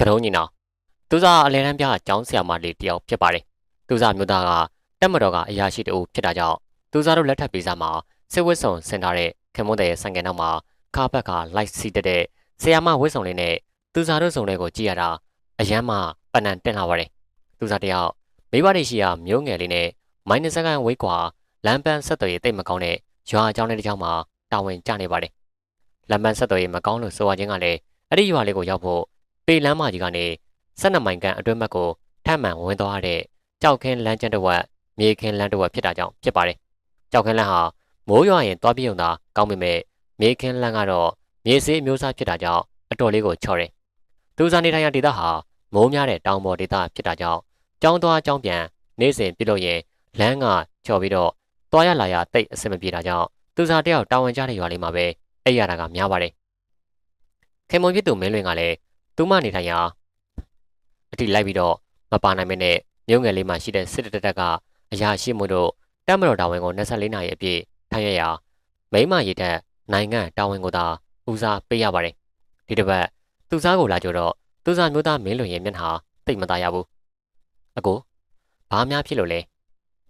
ကတုံးညီနောင်သူစားအလဲတန်းပြအကြောင်းဆရာမလေးတယောက်ဖြစ်ပါတယ်သူစားမျိုးသားကတက်မတော်ကအရာရှိတအုပ်ဖြစ်တာကြောင့်သူစားတို့လက်ထပ်ပေးစားမှာစစ်ဝတ်ဆောင်ဆင်ထားတဲ့ခင်မွန်းတဲ့ဆန်ကန်နောက်မှာခါဘက်ကလိုက်စီတက်တဲ့ဆရာမဝတ်ဆောင်လေးနဲ့သူစားတို့စုံတွေကိုကြည့်ရတာအယမ်းမှပဏ္ဏတင်လာပါတယ်သူစားတယောက်မိဘတွေရှိရာမျိုးငယ်လေးနဲ့မိုင်းနစကန်ဝေးကွာလမ်းပန်းဆက်သွယ်ရေးတိတ်မကောင်းတဲ့ရွာအကြောင်းတဲ့ကြောင်းမှာတာဝန်ကျနေပါတယ်လမ်းပန်းဆက်သွယ်ရေးမကောင်းလို့ဆိုရခြင်းကလည်းအဲ့ဒီရွာလေးကိုရောက်ဖို့ ပေလမ်းမကြီးကနေ12မိုင်ကန်အတွင်းဘက်ကိုထပ်မံဝင်သွားတဲ့ကြောက်ခင်းလမ်းကျန်းတစ်ဝက်မြေခင်းလမ်းတစ်ဝက်ဖြစ်တာကြောင့်ဖြစ်ပါတယ်ကြောက်ခင်းလမ်းဟာမိုးရွာရင်သွားပြုံသာကောင်းပေမဲ့မြေခင်းလမ်းကတော့မြေစေးအမျိုးအစားဖြစ်တာကြောင့်အတော်လေးကိုချော်တယ်သူစားနေထိုင်ရာဒေသဟာမိုးများတဲ့တောင်ပေါ်ဒေသဖြစ်တာကြောင့်ကြောင်းသွားကြောင်းပြန်နေ့စဉ်ပြုလုပ်ရင်လမ်းကချော်ပြီးတော့သွားရလာရတိတ်အဆင်မပြေတာကြောင့်သူစားတယောက်တာဝန်ကျတဲ့ရွာလေးမှာပဲအိပ်ရတာကများပါတယ်ခင်မွန်ဖြစ်သူမင်းလွင်ကလည်း သူမနေထိုင်ရာအတိလိုက်ပြီးတော့မပါနိုင်မနဲ့မြို့ငယ်လေးမှာရှိတဲ့စစ်တပ်တပ်ကအရာရှိမှုတို့တပ်မတော်တာဝန်ကို24နာရီအပြည့်ထမ်းရရာမိမရည်တဲ့နိုင်ငံတာဝန်ကိုသာဦးစားပေးရပါတယ်ဒီတစ်ပတ်သူစားကိုလာကြတော့သူစားမျိုးသားမင်းလွင်ရဲ့မျက်နှာတိတ်မသားရဘူးအကိုဘာများဖြစ်လို့လဲ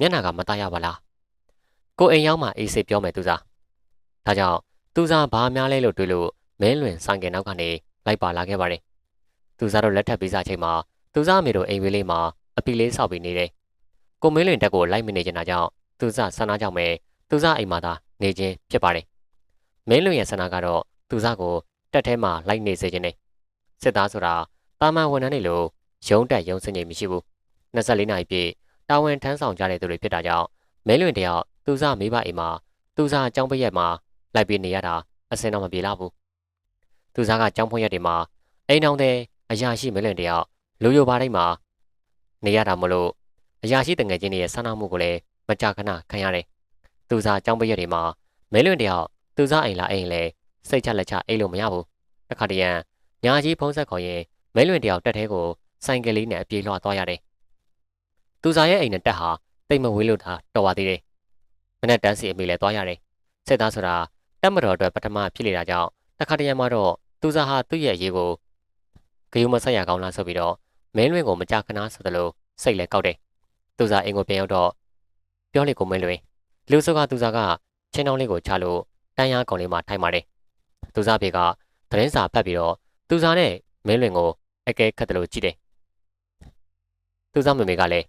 မျက်နှာကမသားရပါလားကိုအိမ်ရောက်မှအေးစိပြောမယ်သူစားဒါကြောင့်သူစားဘာများလဲလို့တွေးလို့မင်းလွင်ဆိုင်ကယ်နောက်ကနေလိုက်ပါလာခဲ့ပါတယ် သူစားတို့လက်ထပ်ပေးစားချိန်မှာသူစားအမေတို့အိမ်ဝေးလေးမှာအပီလေးဆောက်ပြီးနေတယ်ကိုမင်းလွင်တက်ကိုလိုက်မနေချင်တာကြောင့်သူစားဆန္ဒကြောင့်ပဲသူစားအိမ်မှာသာနေခြင်းဖြစ်ပါတယ်မင်းလွင်ရဲ့ဆန္ဒကတော့သူစားကိုတက်ထဲမှာလိုက်နေစေခြင်းနဲ့စစ်သားဆိုတာတာမန်ဝန်ထမ်းတွေလိုရုံးတက်ရုံးစင်ကြီးမရှိဘူး24နာရီပြည့်တာဝန်ထမ်းဆောင်ကြတဲ့သူတွေဖြစ်တာကြောင့်မဲလွင်တယောက်သူစားမိဘအိမ်မှာသူစားအကြောင်းပရက်မှာလိုက်ပြီးနေရတာအစင်တော့မပြေလောက်ဘူးသူစားကကြောင်းဖွင့်ရက်တွေမှာအိမ်အောင်တဲ့ အရာရှိမဲလွင်တယောက်လူယိုပါတိုင်းမှာနေရတာမလို့အရာရှိတငယ်ချင်းတွေရဲ့ဆန္ဒမှုကိုလည်းမကြာခဏခံရတယ်သူစားအကြောင်းပရက်တွေမှာမဲလွင်တယောက်သူစားအိမ်လာအိမ်လဲစိတ်ချလက်ချအိမ်လို့မရဘူးတခါတရံညာကြီးဖုံးဆက်ခေါ်ရင်မဲလွင်တယောက်တက်သေးကိုဆိုင်ကလေးနဲ့အပြေးလွှာသွားရတယ်သူစားရဲ့အိမ်နဲ့တက်ဟာတိတ်မဝေးလို့သာတော်ပါသေးတယ်မနဲ့တန်းစီအမေလည်းသွားရတယ်စစ်သားဆိုတာတက်မတော်အတွက်ပထမဖြစ်နေတာကြောင့်တခါတရံမှာတော့သူစားဟာသူ့ရဲ့ရေးကို ဂယုမဆက်ရကောင်းလားဆိုပြီးတော့မင်းလွင်ကိုမကြခဏဆိုသလိုစိတ်လည်းကောက်တယ်သူစားအိမ်ကိုပြန်ရောက်တော့ပြောလေကိုမင်းလွင်လူစုကသူစားကချင်းတောင်းလေးကိုချလို့တန်းရကောင်လေးမှာထိုင်ပါတယ်သူစားဖေကသတင်းစာဖတ်ပြီးတော့သူစားနဲ့မင်းလွင်ကိုအကဲခတ်တယ်လို့ကြည့်တယ်သူစားမေမေကလည်း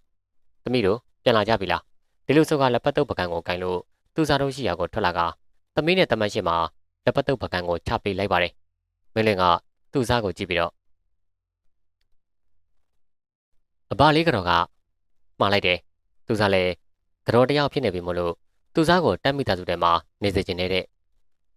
သမီးတို့ပြန်လာကြပြီလားဒီလူစုကလက်ပတ်တုပ်ပကံကိုကင်လို့သူစားတို့ရှိရာကိုထွက်လာကသမီးနဲ့တမတ်ရှင်မှာလက်ပတ်တုပ်ပကံကိုချပေးလိုက်ပါတယ်မင်းလွင်ကသူစားကိုကြည့်ပြီးတော့ အဘလေးကတော့ကမှားလိုက်တယ်သူစားလည်းကတော့တယောက်ဖြစ်နေပြီမို့လို့သူစားကိုတက်မိသားစုထဲမှာနေစေချင်နေတဲ့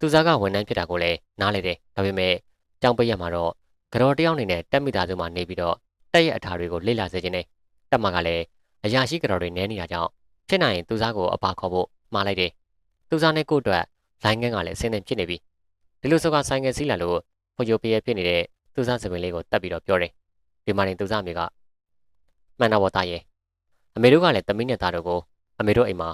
သူစားကဝန်ထမ်းဖြစ်တာကိုလည်းနားလေတယ်ဒါပေမဲ့ကြောင်ပိတ်ရမှာတော့ကတော့တယောက်အနေနဲ့တက်မိသားစုမှာနေပြီးတော့တက်ရဲ့အထာတွေကိုလေ့လာစေချင်တယ်တက်မကလည်းအရာရှိကတော့တွေနဲနေတာကြောင့်ဖြစ်နိုင်ရင်သူစားကိုအပါခေါ်ဖို့မှားလိုက်တယ်သူစားနဲ့ကို့အတွက်လိုင်းငန်းကလည်းအစင်းနဲ့ဖြစ်နေပြီဒီလိုဆိုကဆိုင်ငယ်စီးလာလို့ဖွညိုပရဖြစ်နေတဲ့သူစားစပင်လေးကိုတက်ပြီးတော့ပြောတယ်ဒီမှာနေသူစားအမေက မှန်တော့တာရဲ့အမေတို့ကလည်းတမင်းနဲ့သားတို့ကိုအမေတို့အိမ်မှာ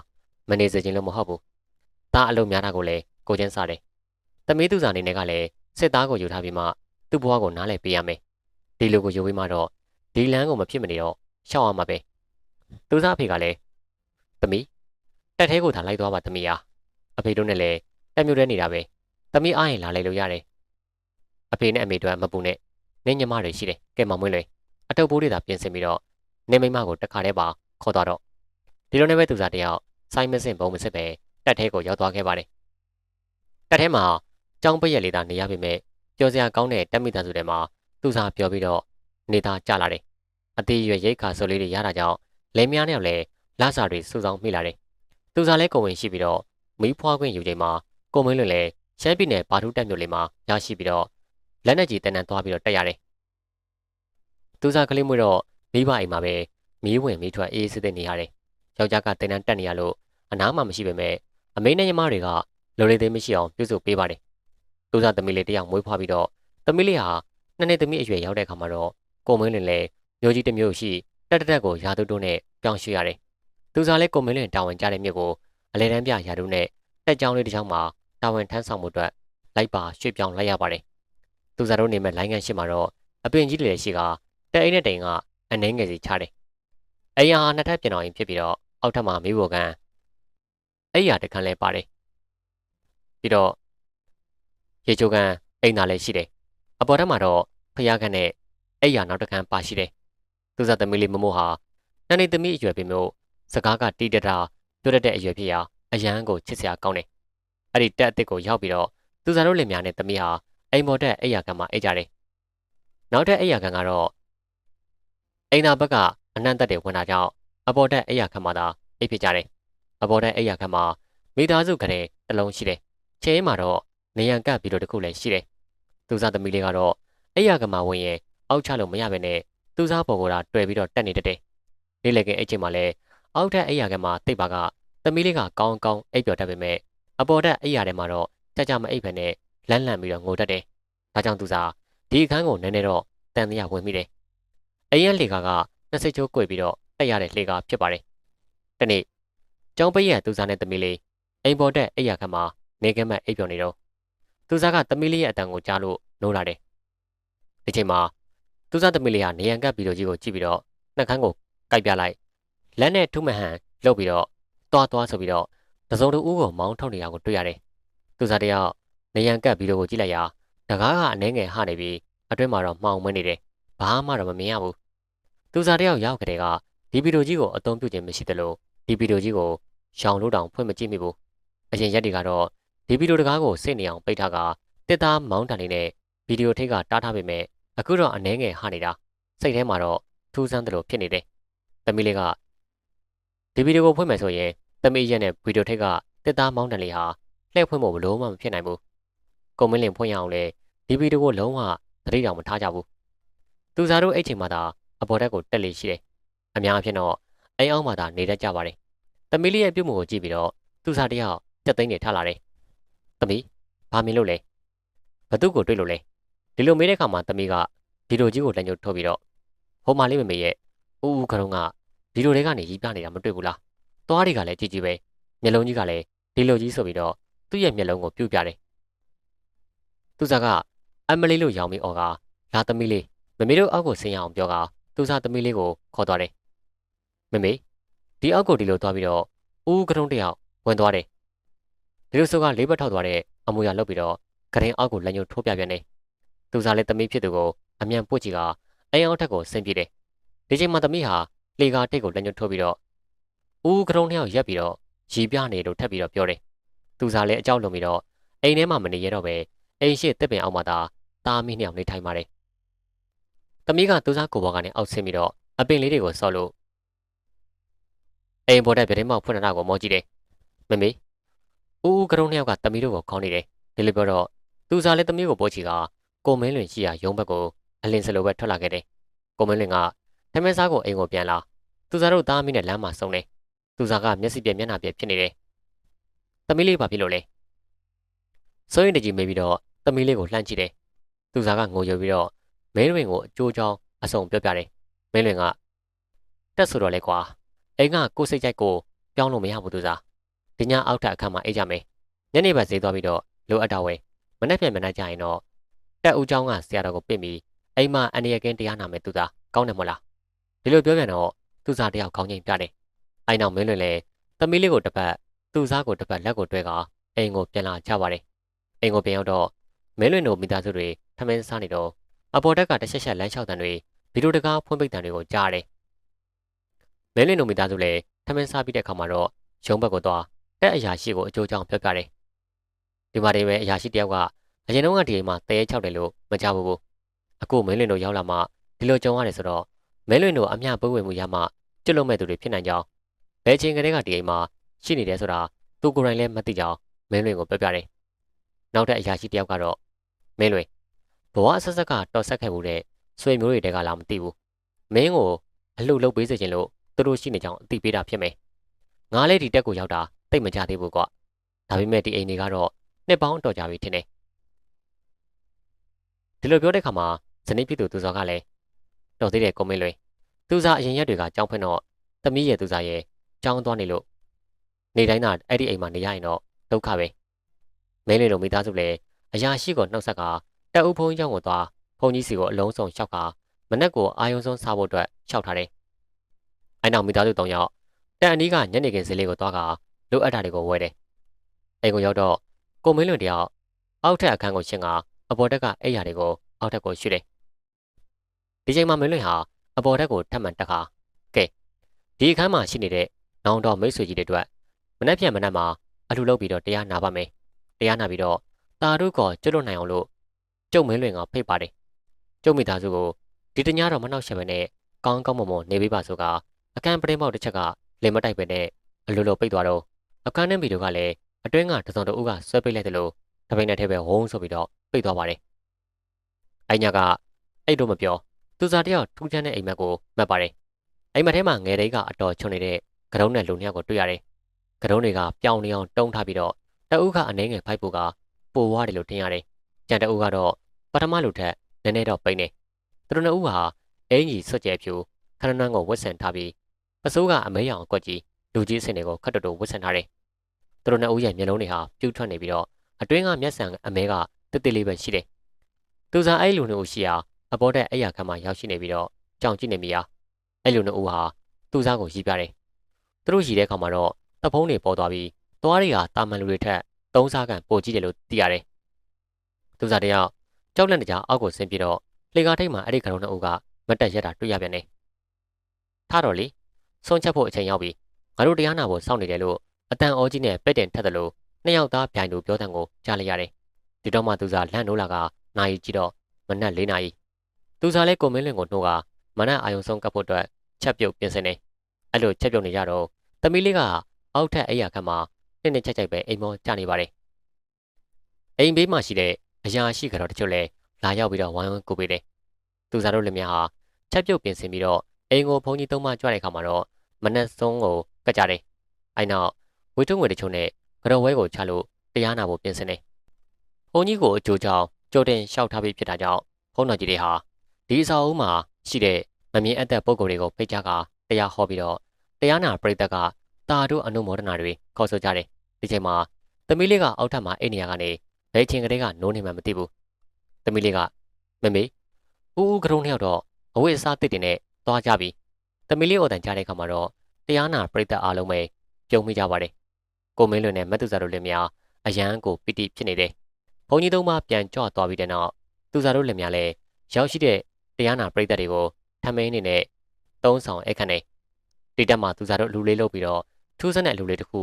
မနေစေချင်လို့မဟုတ်ဘူး။သားအလုံးများတာကိုလည်းကိုချင်းစားတယ်။တမီးသူစားအနေနဲ့ကလည်းစစ်သားကိုယူထားပြီးမှသူ့ဘဝကိုနားလည်ပေးရမယ်။ဒီလိုကိုယူပြီးမှတော့ဒီလမ်းကိုမဖြစ်မနေတော့ရှောက်ရမှာပဲ။သူစားအဖေကလည်းတမီးတက်သေးကိုထားလိုက်သွားပါတမီးအားအဖေတို့နဲ့လည်းတက်မြို့ထဲနေတာပဲ။တမီးအားရင်လာလိုက်လို့ရတယ်။အဖေနဲ့အမေတို့ကမပူနဲ့။နင်းညမတွေရှိတယ်။ကဲမမွေးလွယ်အတုပ်ပိုးတွေသာပြင်ဆင်ပြီးတော့ နေမိမကိုတခါတည်းပါခေါ်သွားတော့ဒီလိုနဲ့ပဲသူစားတယောက်စိုင်းမစင်ဘုံမစစ်ပဲတက်ထဲကိုရောက်သွားခဲ့ပါတယ်တက်ထဲမှာကြောင်းပရက်လေးသာနေရပေမဲ့ပျော်စရာကောင်းတဲ့တက်မိသားစုတွေမှာသူစားပြောပြီးတော့နေသားကြလာတယ်အသေးရွယ်ရိတ်ခါဆိုလေးတွေရတာကြောင့်လဲမြားနဲ့လည်းလဆာတွေစုဆောင်မိလာတယ်သူစားလဲကိုဝင်ရှိပြီးတော့မီးဖွားခွင့်ယူချိန်မှာကိုမင်းလွင်လည်းရှမ်းပြည်နယ်ဘာထူးတက်မြို့လေးမှာရရှိပြီးတော့လက်နက်ကြီးတန်တန်သွားပြီးတော့တက်ရတယ်သူစားကလေးမွေးတော့ မိဘအိမ်မှာပဲမီးဝင်မီးထွက်အေးစစ်တဲ့နေရတယ်ယောက်ျားကတင်တန်းတက်နေရလို့အနားမှမရှိပေမဲ့အမေနဲ့ညီမတွေကလိုလေသေးမရှိအောင်ပြုစုပေးပါတယ်။သူစားသမီးလေးတယောက်မွေးဖွားပြီးတော့သမီးလေးဟာနှစ်နှစ်သမီးအရွယ်ရောက်တဲ့အခါမှာတော့ကိုမင်းလင်လည်းမျိုးကြီးတစ်မျိုးရှိတက်တက်ကိုရာသူတို့နဲ့ပြောင်းရွှေ့ရတယ်။သူစားလည်းကိုမင်းလင်တာဝန်ကျတဲ့မြစ်ကိုအလဲတန်းပြရာသူနဲ့တက်ကြောင်းလေးတစ်ချောင်းမှာတာဝန်ထမ်းဆောင်မှုအတွက်လိုက်ပါရွှေ့ပြောင်းလိုက်ရပါတယ်။သူစားတို့နေမဲ့လိုင်းငန်းရှိမှာတော့အပင်ကြီးတွေလည်းရှိကတဲ့အိမ်နဲ့တိမ်က အနှဲငယ်စီချတယ်အိမ်ဟာနှစ်ထပ်ပြင်တော်ရင်ဖြစ်ပြီးတော့အောက်ထပ်မှာမိဘကန်အဲ့ရတခန်းလဲပါတယ်ပြီးတော့ရေချိုကန်အိမ်သားလည်းရှိတယ်အပေါ်ထပ်မှာတော့ဖျားခန့်နဲ့အဲ့ရနောက်တခန်းပါရှိတယ်သူစားသမီးလေးမမို့ဟာနှစ်နှစ်သမီးအရွယ်ပြင်မို့စကားကတီးတတာတွေ့တဲ့အရွယ်ဖြစ်ရာအရန်ကိုချစ်စရာကောင်းတယ်အဲ့ဒီတက်အစ်စ်ကိုရောက်ပြီးတော့သူစားတို့လင်များနဲ့သမီးဟာအိမ်ပေါ်တက်အိယာကန်မှာအိတ်ကြတယ်နောက်ထပ်အိယာကန်ကတော့ အိမ်သာဘက်ကအနံ့တက်တွေဝင်တာကြောင့်အပေါ်တက်အိယာကန်မှာသာအိတ်ဖြစ်ကြတယ်အပေါ်တက်အိယာကန်မှာမိသားစုကလေးတစ်လုံးရှိတယ်ချဲမှာတော့နေရန်ကပ်ပြီးတော့တခုလည်းရှိတယ်သူစားသမီးလေးကတော့အိယာကန်မှာဝင်ရင်အောက်ချလို့မရဘဲနဲ့သူစားပေါ်ပေါ်တာတွေ့ပြီးတော့တက်နေတတ်တယ်လေးလေကအိတ်ချိန်မှာလည်းအောက်ထက်အိယာကန်မှာတိတ်ပါကသမီးလေးကကောင်းကောင်းအိပ်ပျော်တတ်ပေမဲ့အပေါ်တက်အိယာထဲမှာတော့ကြကြမအိပ်ဖက်နဲ့လန့်လန့်ပြီးတော့ငိုတတ်တယ်ဒါကြောင့်သူစားဒီအခန်းကိုနည်းနည်းတော့တန်တရားဝင်မိတယ်။ အရင်လေကာကနှစ်စိတ်ချိုးကွေပြီးတော့တက်ရတဲ့လေကာဖြစ်ပါတယ်။တနေ့ကျောင်းပိတ်ရသူစားနဲ့သမီးလေးအိမ်ပေါ်တက်အိယာခန်းမှာနေကဲမဲ့အိပ်ပျော်နေတော့သူစားကသမီးလေးရဲ့အတန်ကိုကြားလို့နိုးလာတယ်။ဒီချိန်မှာသူစားသမီးလေးကနေရန်ကပ်ပြီးတော့ကြီးကိုကြည့်ပြီးတော့နှက်ခမ်းကိုကိုက်ပြလိုက်လက်နဲ့ထုမဟန်လှုပ်ပြီးတော့သွားသွားဆိုပြီးတော့တစုံတူဦးကိုမောင်းထုတ်နေတာကိုတွေ့ရတယ်။သူစားတယောက်နေရန်ကပ်ပြီးတော့ကိုကြည့်လိုက်ရာတကားကအနှဲငယ်ဟနေပြီးအတွင်းမှာတော့မှောင်မနေတယ်။ ဘာမှတော့မမြင်ရဘူး။သူစားတယောက်ရောက်ကြတဲ့ကဒီဗီဒီယိုကြီးကိုအသုံးပြုခြင်းမရှိသလိုဒီဗီဒီယိုကြီးကိုရှောင်လို့တောင်ဖွင့်မကြည့်မိဘူး။အရင်ရက်တွေကတော့ဒီဗီဒီယိုတကားကိုစိတ်နေအောင်ပိတ်ထားကတစ်သားမောင်းတန်နေတဲ့ဗီဒီယိုထိတ်ကတားထားပေမဲ့အခုတော့အနှဲငယ်ဟနေတာစိတ်ထဲမှာတော့ထူးဆန်းတယ်လို့ဖြစ်နေတယ်။သမီးလေးကဒီဗီဒီယိုကိုဖွင့်မယ်ဆိုရင်သမီးရဲ့နဲ့ဗီဒီယိုထိတ်ကတစ်သားမောင်းတန်လေးဟာလှည့်ဖွင့်ဖို့ဘလို့မှမဖြစ်နိုင်ဘူး။ကုံမင်းလင်ဖွင့်ရအောင်လဲဒီဗီဒီယိုကိုလုံးဝသတိတောင်မထားကြဘူး သူစားတို့အဲ့ချိန်မှာသာအပေါ်တက်ကိုတက်လေရှိတယ်အများအဖြစ်တော့အိမ်အောင်မှသာနေတတ်ကြပါတယ်သမီးလေးရဲ့ပြုမှုကိုကြည့်ပြီးတော့သူစားတယောက်တက်သိန်းနေထလာတယ်သမီးဘာမြင်လို့လဲဘသူ့ကိုတွေ့လို့လဲဒီလိုမေးတဲ့အခါမှာသမီးကဗီဒီယိုကြီးကိုလက်ညှိုးထိုးပြီးတော့ဟိုမလေးမမေရဲ့ဦးဦးခရုံးကဗီဒီယိုတွေကနေရီးပြနေတာမတွေ့ဘူးလားသွားတွေကလည်းကြည့်ကြည့်ပဲမျက်လုံးကြီးကလည်းဒီလိုကြီးဆိုပြီးတော့သူ့ရဲ့မျက်လုံးကိုပြုတ်ပြတယ်သူစားကအမလေးလို့ရောင်ပြီးအော်ကလာသမီးလေး မမေတို့အောက်ကိုဆင်းရအောင်ပြောကသူစားသမီးလေးကိုခေါ်သွားတယ်မမေဒီအောက်ကိုဒီလိုသွားပြီးတော့ဦးကတုံးတယောက်ဝင်သွားတယ်ဒီလိုဆိုကလေးဘက်ထောက်သွားတဲ့အမူအရာလုပ်ပြီးတော့ကရင်အောက်ကိုလက်ညှိုးထိုးပြပြန်တယ်သူစားလည်းသမီးဖြစ်သူကိုအမြန်ပွတ်ကြည့်ကအိမ်အောင်ထက်ကိုဆင်းပြေးတယ်ဒီချိန်မှာသမီးဟာလေကာတိတ်ကိုလက်ညှိုးထိုးပြီးတော့ဦးကတုံးတယောက်ရက်ပြီးတော့ရီပြနေလို့ထပ်ပြီးတော့ပြောတယ်သူစားလည်းအကြောက်လုံပြီးတော့အိမ်ထဲမှာမနေရတော့ပဲအိမ်ရှိတစ်ပင်အောက်မှာသာသားမီးနှစ်ယောက်နေထိုင်ပါတယ်။ သမီးကသူစားကိုဘောကနေအောက်ဆင်းပြီးတော့အပင်လေးတွေကိုဆော့လို့အိမ်ပေါ်တဲ့ပြတင်းမောက်ဖွင့်တာကိုမောကြည့်တယ်။မမေဦးဦးကရုံးနှစ်ယောက်ကသမီးတို့ကိုခေါင်းနေတယ်။ဒီလိုပြောတော့သူစားလည်းသမီးကိုပို့ချီကကိုမင်းလွင်ရှိရာရုံးဘက်ကိုအလင်းစလိုပဲထွက်လာခဲ့တယ်။ကိုမင်းလွင်ကထမင်းစားကိုအိမ်ကိုပြန်လာသူစားတို့သားမီးနဲ့လမ်းမှာဆုံတယ်။သူစားကမျက်စိပြက်မျက်နှာပြက်ဖြစ်နေတယ်။သမီးလေးဘာဖြစ်လို့လဲ။စိုးရင်တကြီးမေးပြီးတော့သမီးလေးကိုလှမ်းကြည့်တယ်သူစားကငိုကြပြီးတော့ မင်းလွင်ကိုအကျိုးချောင်းအစုံပြောပြတယ်မင်းလွင်ကတက်ဆိုတော့လေကွာအိမ်ကကိုစိတ်ကြိုက်ကိုပြောင်းလို့မရဘူးသူစားဒီညအောက်ထပ်အခန်းမှာအိတ်ကြမယ်ညနေဘက်ဈေးသွားပြီးတော့လိုအပ်တာဝဲမနေ့ပြန်မနေ့ကျရင်တော့တက်ဦးเจ้าကဆရာတော်ကိုပြင့်ပြီးအိမ်မှာအန်ဒီယကင်းတရားနာမယ်သူစားကောင်းတယ်မဟုတ်လားဒီလိုပြောပြန်တော့သူစားတယောက်ခေါင်းချင်းပြတယ်အိုင်နောက်မင်းလွင်လည်းသမီးလေးကိုတစ်ပတ်သူစားကိုတစ်ပတ်လက်ကိုတွဲကအိမ်ကိုပြန်လာကြပါတယ်အိမ်ကိုပြန်ရောက်တော့မဲလွင်တို့မိသားစုတွေထမင်းစားနေတော့ အပေါ်တက်ကတချက်ချက်လမ်းလျှောက်တန်တွေဗီဒီယိုတကားဖွင့်ပိတ်တန်တွေကိုကြားတယ်။မဲလွင်တို့မိသားစုလည်းထမင်းစားပြီးတဲ့အခါမှာတော့ရုံးဘက်ကိုသွားတက်အရာရှိကိုအကျိုးကြောင့်ပြောပြတယ်။ဒီမှာတွေပဲအရာရှိတယောက်ကအရင်တုန်းကဒီအိမ်မှာတရေချောက်တယ်လို့မကြဘူးဘူး။အခုမဲလွင်တို့ရောက်လာမှဒီလိုကြုံရတယ်ဆိုတော့မဲလွင်တို့အမျှပွေးဝင်မှုရမှကျွတ်လုံးမဲ့သူတွေဖြစ်နိုင်ကြောင်းဘယ်ချိန်ကလေးကဒီအိမ်မှာရှိနေတယ်ဆိုတာသူကိုယ်တိုင်လည်းမသိကြောင်းမဲလွင်ကိုပြောပြတယ်။နောက်ထပ်အရာရှိတယောက်ကတော့မင်းလွင် ဘဝအဆက်ဆက်ကတော်ဆက်ခဲ့မှုတဲ့ဆွေမျိုးတွေတဲကလာမသိဘူးမင်းကိုအလှုပ်လုပ်ပေးစေချင်လို့သူတို့ရှိနေကြောင်းအသိပေးတာဖြစ်မယ်ငါလည်းဒီတက်ကိုရောက်တာတိတ်မကြသေးဘူးကွာဒါပေမဲ့ဒီအိမ်တွေကတော့နှစ်ပေါင်းတော်ကြပြီထင်တယ်ဒီလိုပြောတဲ့ခါမှာဇနီးဖြစ်သူသူစောကလည်းတော်သေးတယ်ကိုမင်းလွင်သူစားအရင်ရက်တွေကကြောင်းဖွင့်တော့သမီးရဲ့သူစားရဲ့ကြောင်းသွားနေလို့နေတိုင်းသာအဲ့ဒီအိမ်မှာနေရရင်တော့ဒုက္ခပဲမင်းလွင်တို့မိသားစုလည်းအရာရှိကိုနှုတ်ဆက်က တက်ဦးဖုံးကြောင့်ကိုသွားဘုံကြီးစီကိုအလုံးစုံလျှောက်ခါမနက်ကိုအာယုံဆုံးစားဖို့အတွက်လျှောက်ထားတယ်။အဲနောက်မိသားစု၃ယောက်တန်အနီးကညနေခင်းဈေးလေးကိုသွားကလိုအပ်တာတွေကိုဝယ်တယ်။အိမ်ကိုရောက်တော့ကိုမင်းလွင်တယောက်အောက်ထက်အခန်းကိုရှင်းကအပေါ်တက်ကအိပ်ယာတွေကိုအောက်ထက်ကိုရွှေ့တယ်။ဒီချိန်မှာမင်းလွင်ဟာအပေါ်ထက်ကိုထပ်မံတက်ခါကဲဒီအခန်းမှာရှိနေတဲ့နောင်တော်မိတ်ဆွေကြီးတွေအတွက်မနှက်ပြန်မနှက်မှာအလှလုပ်ပြီးတော့တရားနာပါမယ်။တရားနာပြီးတော့တာတို့ကကျွတ်လွတ်နိုင်အောင်လို့ ကျုံမင်းလွင်ကဖိတ်ပါတယ်။ကျုံမိသားစုကိုဒီတညတော့မနှောက်ရှက်ပဲနဲ့ကောင်းကောင်းမွန်မွန်နေပေးပါဆိုကအခန်းပရင်းပေါက်တစ်ချက်ကလင်မတိုက်ပဲနဲ့အလိုလိုပိတ်သွားတော့အခန်းထဲမီတို့ကလည်းအတွင်းကတစုံတဦးကဆွဲပိတ်လိုက်တယ်လို့တပိန်နဲ့ထဲပဲဝုန်းဆိုပြီးတော့ပိတ်သွားပါတယ်။အိုင်ညာကအဲ့တော့မပြောသူစားတယောက်ထူးချမ်းတဲ့အိမ်မက်ကိုမှတ်ပါတယ်။အိမ်မက်ထဲမှာငယ်တိတ်ကအတော်ချုံနေတဲ့ကတုံးနဲ့လူနှစ်ယောက်ကိုတွေ့ရတယ်။ကတုံးတွေကပြောင်းနေအောင်တုံးထားပြီးတော့တအုပ်ကအနှဲငယ်ဖိုက်ဖို့ကပိုဝါတယ်လို့ထင်ရတယ်။ ကြံတအုပ်ကတော့ပထမလူထက်နည်းနည်းတော့ပိန်နေ။သူတို့နှစ်ဦးဟာအင်ကြီးဆွတ်ကြဲဖြူခဏနန်းကိုဝတ်ဆင်ထားပြီးပစိုးကအမဲရောင်အကွက်ကြီးလူကြီးအစင်တွေကိုခတ်တူတူဝတ်ဆင်ထားတယ်။သူတို့နှစ်ဦးရဲ့မျက်လုံးတွေဟာပြူးထွက်နေပြီးတော့အတွင်းကမျက်စံအမဲကတစ်တစ်လေးပဲရှိတယ်။သူစားအဲ့လူနှစ်ဦးရှိရာအပေါ်တက်အဲ့ရခမ်းမှာရောက်ရှိနေပြီးတော့ကြောင်ကြည့်နေမိရာအဲ့လူနှစ်ဦးဟာသူစားကိုရီးပြတယ်။သူတို့ရီးတဲ့အခါမှာတော့တဖုံးတွေပေါ်သွားပြီးသွားတွေဟာတာမန်လူတွေထက်သုံးစားကန်ပိုကြီးတယ်လို့သိရတယ်။ သူစားတယောက်ကြောက်လန့်တကြားအောက်ကိုဆင်းပြီးတော့လေကားထိတ်မှာအဲ့ဒီကရုံနှစ်ဦးကမတက်ရက်တာတွေ့ရပြန်တယ်။ထားတော့လေဆုံးချက်ဖို့အချိန်ရောက်ပြီငါတို့တရားနာဖို့စောင့်နေတယ်လို့အတန်အောကြီးနဲ့ပဲ့တင်ထက်တယ်လို့နှစ်ယောက်သားဗျိုင်တို့ပြောတဲ့ကိုကြားလိုက်ရတယ်။ဒီတော့မှသူစားလန့်နိုးလာကနိုင်ကြည့်တော့မနက်၄နာရီသူစားလဲကိုမင်းလင်ကိုနှိုးကမနက်အာယုံဆုံးကပ်ဖို့အတွက်ချက်ပြုတ်ပြင်ဆင်နေ။အဲ့လိုချက်ပြုတ်နေကြတော့သမီးလေးကအောက်ထက်အိယာခတ်မှာနှစ်နှစ်ချက်ချက်ပဲအိမ်မောကျနေပါတယ်။အိမ်ဘေးမှာရှိတဲ့ အရာရှိကတော့တချို့လဲလာရောက်ပြီးတော့ဝိုင်းဝန်းကူပေးတယ်။သူစားတို့လည်းများဟာချက်ပြုတ်ပြင်ဆင်ပြီးတော့အိမ်ကိုဘုံကြီးသုံးမကြွတဲ့အခါမှာတော့မနက်ဆုံးကိုကတ်ကြတယ်။အဲနောက်ဝေထုံးငွေတချို့နဲ့ကြော်ဝဲကိုချလို့တရားနာဖို့ပြင်ဆင်တယ်။ဘုံကြီးကိုအကျိုးကြောင့်ကြိုတင်လျှောက်ထားပြီးဖြစ်တာကြောင့်ဘုန်းတော်ကြီးတွေဟာဒီအစာအုပ်မှာရှိတဲ့မမြင်အပ်တဲ့ပုံကိုယ်တွေကိုဖိတ်ကြားကတရားဟောပြီးတော့တရားနာပရိသတ်ကတာတို့အနုမောဒနာတွေခေါ်ဆိုကြတယ်။ဒီချိန်မှာသမီးလေးကအောက်ထပ်မှာအိတ်နေရကနေ ဘယ်ချင်းကလေးကနိုးနေမှမသိဘူး။သမီးလေးကမမေဦးဦးကရုံးနှစ်ယောက်တော့အဝိအစားတစ်တင်နဲ့သွားကြပြီ။သမီးလေးအော်တန်ကြားတဲ့အခါမှာတော့တရားနာပရိသတ်အားလုံးပဲပြုံးမိကြပါတယ်။ကိုမင်းလွင်နဲ့မတ်သူစားတို့လည်းများအရန်ကိုပီတိဖြစ်နေတယ်။ဘုန်းကြီးသုံးပါပြန်ကြွသွားပြီးတဲ့နောက်သူစားတို့လည်းများလည်းရောက်ရှိတဲ့တရားနာပရိသတ်တွေကိုထမင်းနေနဲ့သုံးဆောင်အခန့်နေတိတက်မှာသူစားတို့လူလေးလုပ်ပြီးတော့ထူးဆန်းတဲ့လူလေးတစ်ခု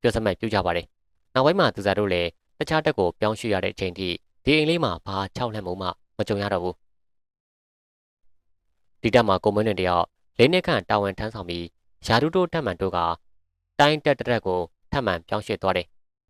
ပြောစမဲ့ပြုကြပါတယ်။နောက်ပိုင်းမှာသူစားတို့လည်း တခြားတက်ကိုပြောင်းရွှေ့ရတဲ့အချိန်ထိဒီအိမ်လေးမှာဘာ၆လှမ်းမှုမှမကြုံရတော့ဘူး။ဒီတက်မှာကိုမင်းလွင်တယောက်လေးနှစ်ခန့်တာဝန်ထမ်းဆောင်ပြီးယာဒူတိုတက်မှန်တို့ကတိုင်းတက်တက်ကိုထပ်မံပြောင်းရွှေ့သွားတယ်